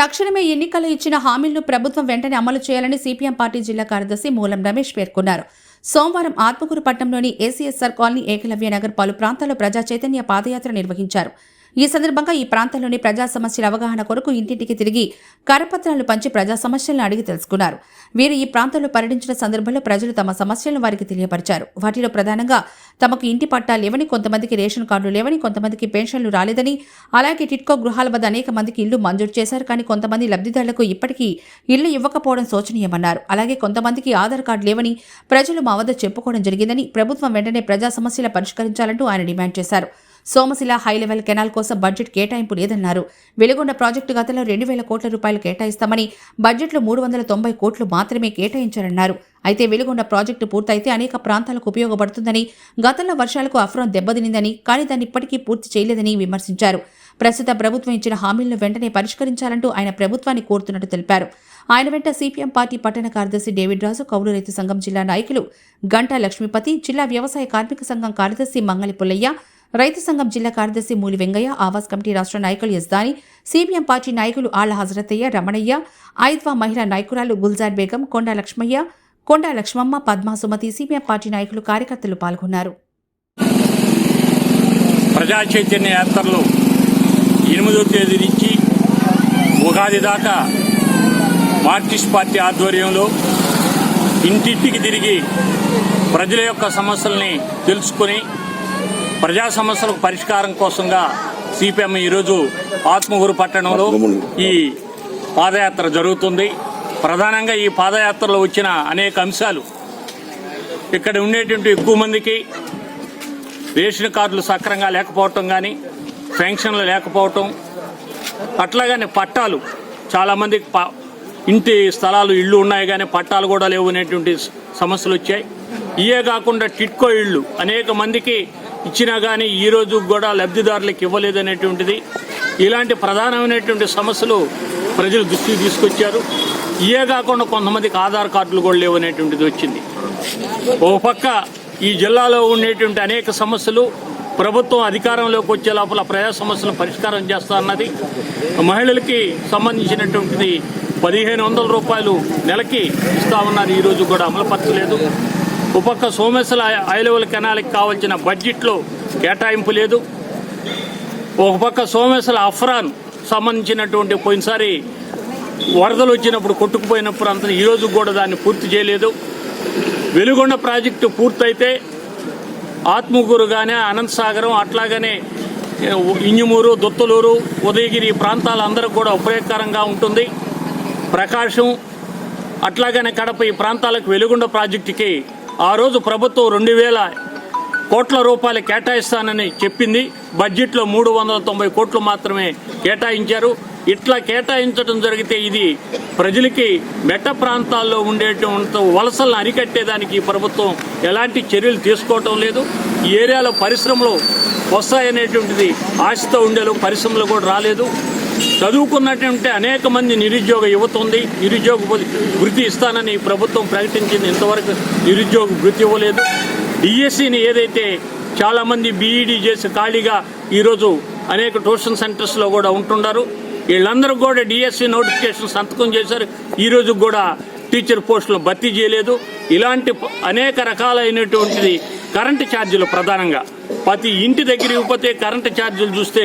తక్షణమే ఎన్నికలు ఇచ్చిన హామీలను ప్రభుత్వం వెంటనే అమలు చేయాలని సిపిఎం పార్టీ జిల్లా కార్యదర్శి మూలం రమేష్ పేర్కొన్నారు. సోమవారం ఆత్మకూరు పట్టణంలోని ఏసీఎస్ఆర్ కాలనీ ఏకలవ్య నగర్ పలు ప్రాంతాల్లో ప్రజా చైతన్య పాదయాత్ర నిర్వహించారు. ఈ సందర్భంగా ఈ ప్రాంతంలోని ప్రజా సమస్యల అవగాహన కొరకు ఇంటింటికి తిరిగి కరపత్రాలు పంచి ప్రజా సమస్యలను అడిగి తెలుసుకున్నారు. వీరు ఈ ప్రాంతంలో పర్యటించిన సందర్భంలో ప్రజలు తమ సమస్యలను వారికి తెలియపరిచారు. వాటిలో ప్రధానంగా తమకు ఇంటి పట్టాలు లేవని కొంతమందికి రేషన్ కార్డులు లేవని కొంతమందికి పెన్షన్లు రాలేదని అలాగే టిట్కో గృహాల వద్ద అనేక మందికి ఇల్లు మంజూరు చేశారు. కానీ కొంతమంది లబ్ధిదారులకు ఇప్పటికీ ఇల్లు ఇవ్వకపోవడం శోచనీయమన్నారు. అలాగే కొంతమందికి ఆధార్ కార్డు లేవని ప్రజలు మా వద్ద చెప్పుకోవడం జరిగిందని ప్రభుత్వం వెంటనే ప్రజా సమస్యల పరిష్కరించాలంటూ ఆయన డిమాండ్ చేశారు. సోమశిల హైలెవెల్ కెనాల్ కోసం బడ్జెట్ కేటాయింపు లేదన్నారు. వెలుగొండ ప్రాజెక్టు గతంలో రెండు వేల కోట్ల రూపాయలు కేటాయిస్తామని బడ్జెట్లో మూడు వందల తొంభై కోట్లు మాత్రమే కేటాయించారన్నారు. అయితే వెలుగొండ ప్రాజెక్టు పూర్తయితే అనేక ప్రాంతాలకు ఉపయోగపడుతుందని గతంలో వర్షాలకు అఫ్రాన్ దెబ్బతినిందని కానీ దాన్ని ఇప్పటికీ పూర్తి చేయలేదని విమర్శించారు. ప్రస్తుత ప్రభుత్వం ఇచ్చిన హామీలను వెంటనే పరిష్కరించాలంటూ ఆయన ప్రభుత్వాన్ని కోరుతున్నట్టు తెలిపారు. ఆయన వెంట సిపిఎం పార్టీ పట్టణ కార్యదర్శి డేవిడ్ రాజు కౌలు రైతు సంఘం జిల్లా నాయకులు గంటా లక్ష్మీపతి జిల్లా వ్యవసాయ కార్మిక సంఘం కార్యదర్శి మంగళి పుల్లయ్య రైతు సంఘం జిల్లా కార్యదర్శి మూలి వెంగయ్య ఆవాస్ కమిటీ రాష్ట్ర నాయకులు యజ్దాని సిపిఎం పార్టీ నాయకులు ఆళ్ళ హజరతయ్య రమణయ్య ఐద్వా మహిళా నాయకురాలు గుల్జార్ బేగం కొండా లక్ష్మయ్య కొండా లక్ష్మమ్మ పద్మా సుమతి సిపిఎం పార్టీ నాయకులు కార్యకర్తలు పాల్గొన్నారు. ప్రజా చైతన్య యాత్రలు ఎనిమిదో తేదీ నుంచి ఉగాది దాకా మార్క్సిస్ట్ పార్టీ ఆధ్వర్యంలో ఇంటింటికి తిరిగి ప్రజల యొక్క సమస్యల్ని తెలుసుకొని ప్రజా సమస్యలకు పరిష్కారం కోసంగా సిపిఎం ఈరోజు ఆత్మగూరు పట్టణంలో ఈ పాదయాత్ర జరుగుతుంది. ప్రధానంగా ఈ పాదయాత్రలో వచ్చిన అనేక అంశాలు. ఇక్కడ ఉండేటువంటి ఎక్కువ మందికి రేషన్ కార్డులు సక్రంగా లేకపోవటం కానీ పెన్షన్లు లేకపోవటం అట్లాగనే పట్టాలు. చాలామందికి ప ఇంటి స్థలాలు ఇళ్ళు ఉన్నాయి కానీ పట్టాలు కూడా లేవు అనేటువంటి సమస్యలు వచ్చాయి. ఇవే కాకుండా టిట్కో ఇళ్ళు అనేక మందికి ఇచ్చినా కానీ ఈ రోజు కూడా లబ్ధిదారులకు ఇవ్వలేదనేటువంటిది ఇలాంటి ప్రధానమైనటువంటి సమస్యలు ప్రజలు దృష్టికి తీసుకొచ్చారు. ఇయే కాకుండా కొంతమందికి ఆధార్ కార్డులు కూడా లేవు అనేటువంటిది వచ్చింది. ఓ పక్క ఈ జిల్లాలో ఉండేటువంటి అనేక సమస్యలు ప్రభుత్వం అధికారంలోకి వచ్చే లోపల ప్రజా సమస్యలను పరిష్కారం చేస్తా అన్నది మహిళలకి సంబంధించినటువంటిది పదిహేను వందల రూపాయలు నెలకి ఇస్తా ఉన్నారు. ఈ రోజు కూడా అమలుపరచలేదు ఒక పక్క సోమేశ్వర ఐలవల్ కెనాల్కి కావాల్సిన బడ్జెట్లో కేటాయింపు లేదు. ఒక పక్క సోమేశ్వర అఫ్రాన్ సంబంధించినటువంటి పోయినసారి వరదలు వచ్చినప్పుడు కొట్టుకుపోయినప్పుడు అంత ఈరోజు కూడా దాన్ని పూర్తి చేయలేదు. వెలుగొండ ప్రాజెక్టు పూర్తయితే ఆత్మకూరు కానీ అనంత సాగరం అట్లాగనే ఇంజుమూరు ఇంజమూరు దొత్తలూరు ఉదయగిరి ఈ ప్రాంతాలందరూ కూడా ఉపయోగకరంగా ఉంటుంది. ప్రకాశం అట్లాగనే కడప ఈ ప్రాంతాలకు వెలుగొండ ప్రాజెక్టుకి ఆ రోజు ప్రభుత్వం రెండు వేల కోట్ల రూపాయలు కేటాయిస్తానని చెప్పింది. బడ్జెట్లో మూడు వందల తొంభై కోట్లు మాత్రమే కేటాయించారు. ఇట్లా కేటాయించడం జరిగితే ఇది ప్రజలకి మెట్ట ప్రాంతాల్లో ఉండేటువంటి వలసలను అరికట్టేదానికి ప్రభుత్వం ఎలాంటి చర్యలు తీసుకోవటం లేదు. ఈ ఏరియాలో పరిశ్రమలు వస్తాయనేటువంటిది ఆశతో ఉండేలో పరిశ్రమలు కూడా రాలేదు. చదువుకున్నటువంటి అనేక మంది నిరుద్యోగ యువత ఉంది. నిరుద్యోగ వృత్తి ఇస్తానని ప్రభుత్వం ప్రకటించింది. ఇంతవరకు నిరుద్యోగ వృత్తి ఇవ్వలేదు. డిఎస్సిని ఏదైతే చాలామంది బీఈడీ చేసి ఖాళీగా ఈరోజు అనేక ట్యూషన్ సెంటర్స్లో కూడా ఉంటున్నారు. వీళ్ళందరూ కూడా డిఎస్సి నోటిఫికేషన్ సంతకం చేశారు. ఈరోజు కూడా టీచర్ పోస్టులు భర్తీ చేయలేదు. ఇలాంటి అనేక రకాలైనటువంటిది కరెంటు ఛార్జీలు ప్రధానంగా. ప్రతి ఇంటి దగ్గర ఇవ్వకపోతే కరెంటు ఛార్జీలు చూస్తే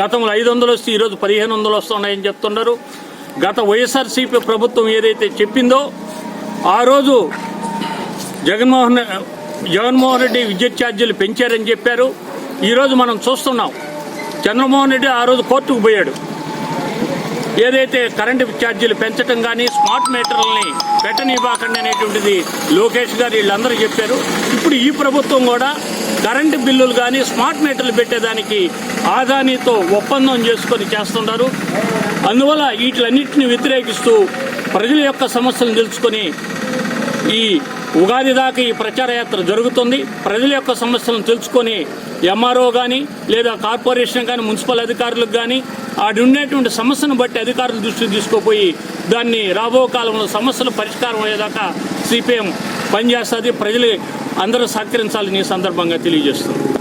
గతంలో ఐదు వందలు వస్తే ఈరోజు పదిహేను వందలు వస్తున్నాయని చెప్తున్నారు. గత వైఎస్ఆర్సీపీ ప్రభుత్వం ఏదైతే చెప్పిందో ఆ రోజు జగన్మోహన్ జగన్మోహన్ రెడ్డి విద్యుత్ ఛార్జీలు పెంచారని చెప్పారు. ఈరోజు మనం చూస్తున్నాం. చంద్రమోహన్ రెడ్డి ఆ రోజు కోర్టుకు పోయాడు. ఏదైతే కరెంటు ఛార్జీలు పెంచడం కానీ స్మార్ట్ మీటర్లని పెట్టనివ్వకండి అనేటువంటిది లోకేష్ గారు వీళ్ళందరూ చెప్పారు. ఇప్పుడు ఈ ప్రభుత్వం కూడా కరెంటు బిల్లులు కానీ స్మార్ట్ మీటర్లు పెట్టేదానికి ఆదానితో ఒప్పందం చేసుకొని చేస్తున్నారు అందువల్ల వీటిలన్నింటిని వ్యతిరేకిస్తూ ప్రజల యొక్క సమస్యలను తెలుసుకొని ఈ ఉగాది దాకా ఈ ప్రచార యాత్ర జరుగుతుంది. ప్రజల యొక్క సమస్యలను తెలుసుకొని ఎంఆర్ఓ కానీ లేదా కార్పొరేషన్ కానీ మున్సిపల్ అధికారులకు కానీ ఆడి ఉండేటువంటి సమస్యను బట్టి అధికారుల దృష్టికి తీసుకుపోయి దాన్ని రాబో కాలంలో సమస్యలు పరిష్కారం అయ్యేదాకా సిపిఎం పనిచేస్తుంది. ప్రజలు అందరూ సహకరించాలని ఈ సందర్భంగా తెలియజేస్తుంది